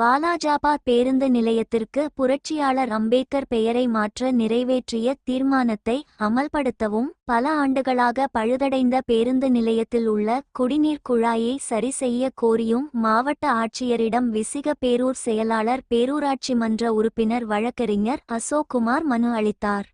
வாலாஜாபாத் பேருந்து நிலையத்திற்கு புரட்சியாளர் அம்பேத்கர் பெயரை மாற்ற நிறைவேற்றிய தீர்மானத்தை அமல்படுத்தவும் பல ஆண்டுகளாக பழுதடைந்த பேருந்து நிலையத்தில் உள்ள குடிநீர் குழாயை சரி செய்ய கோரியும் மாவட்ட ஆட்சியரிடம் விசிக பேரூர் செயலாளர் பேரூராட்சி மன்ற உறுப்பினர் வழக்கறிஞர் அசோக்குமார் மனு அளித்தார்.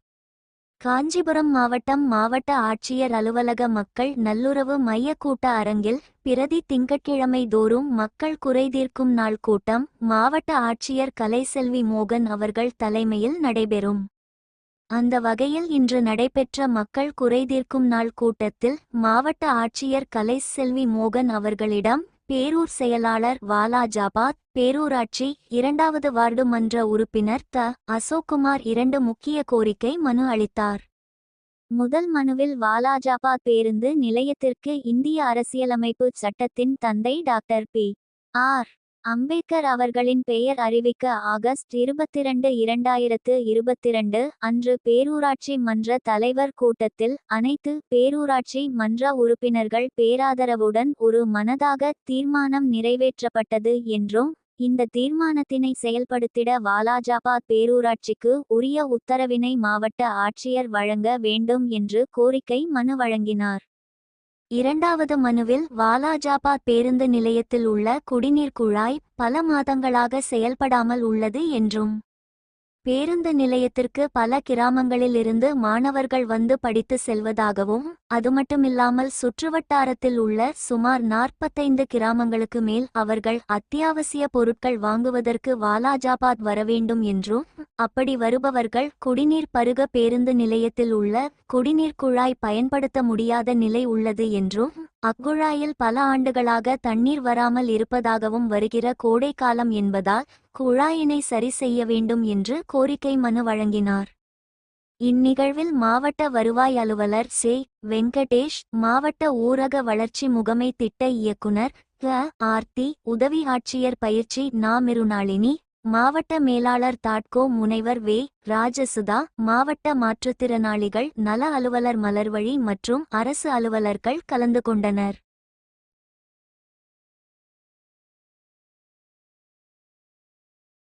காஞ்சிபுரம் மாவட்டம் மாவட்ட ஆட்சியர் அலுவலக மக்கள் நல்லுறவு மைய கூட்ட அரங்கில் பிரதி திங்கட்கிழமை தோறும் மக்கள் குறைதீர்க்கும் நாள் கூட்டம் மாவட்ட ஆட்சியர் கலைசெல்வி மோகன் அவர்கள் தலைமையில் நடைபெறும். அந்த வகையில் இன்று நடைபெற்ற மக்கள் குறைதீர்க்கும் நாள் கூட்டத்தில் மாவட்ட ஆட்சியர் கலைசெல்வி மோகன் அவர்களிடம் பேரூர் செயலாளர் வாலாஜாபாத் பேரூராட்சி இரண்டாவது வார்டு மன்ற உறுப்பினர் த. அசோக்குமார் இரண்டு முக்கிய கோரிக்கை மனு அளித்தார். முதல் மனுவில் வாலாஜாபாத் பேருந்து நிலையத்திற்கு இந்திய அரசியலமைப்பு சட்டத்தின் தந்தை டாக்டர் பி. ஆர். அம்பேத்கர் அவர்களின் பெயர் அறிவிக்க ஆகஸ்ட் இருபத்திரண்டு இரண்டாயிரத்து இருபத்திரண்டு அன்று பேரூராட்சி மன்ற தலைவர் கூட்டத்தில் அனைத்து பேரூராட்சி மன்ற உறுப்பினர்கள் பேராதரவுடன் ஒரு மனதாக தீர்மானம் நிறைவேற்றப்பட்டது என்றும் இந்த தீர்மானத்தினை செயல்படுத்திட வாலாஜாபாத் பேரூராட்சிக்கு உரிய உத்தரவினை மாவட்ட ஆட்சியர் வழங்க வேண்டும் என்று கோரிக்கை மனு வழங்கினார். இரண்டாவது மனுவில் வாலாஜாபாத் பேருந்து நிலையத்தில் உள்ள குடிநீர் குழாய் பல மாதங்களாக செயல்படாமல் உள்ளது என்றும் பேருந்து நிலையத்திற்கு பல கிராமங்களில் இருந்து மாணவர்கள் வந்து படித்து செல்வதாகவும் அது மட்டுமில்லாமல் சுற்றுவட்டாரத்தில் உள்ள சுமார் நாற்பத்தைந்து கிராமங்களுக்கு மேல் அவர்கள் அத்தியாவசிய பொருட்கள் வாங்குவதற்கு வாலாஜாபாத் வரவேண்டும் என்றும் அப்படி வருபவர்கள் குடிநீர் பருக பேருந்து நிலையத்தில் உள்ள குடிநீர் குழாய் பயன்படுத்த முடியாத நிலை உள்ளது என்றும் அக்குழாயில் பல ஆண்டுகளாக தண்ணீர் வராமல் இருப்பதாகவும் வருகிற கோடைக்காலம் என்பதால் குழாயினை சரி செய்ய வேண்டும் என்று கோரிக்கை மனு வழங்கினார். இந்நிகழ்வில் மாவட்ட வருவாய் அலுவலர் சே வெங்கடேஷ் மாவட்ட ஊரக வளர்ச்சி முகமை திட்ட இயக்குனர் க. ஆர்த்தி உதவி ஆட்சியர் பயிற்சி நாமிருநாளினி மாவட்ட மேலாளர் தாட்கோ முனைவர் வே. ராஜசுதா மாவட்ட மாற்றுத்திறனாளிகள் நல அலுவலர் மலர்வழி மற்றும் அரசு அலுவலர்கள் கலந்து கொண்டனர்.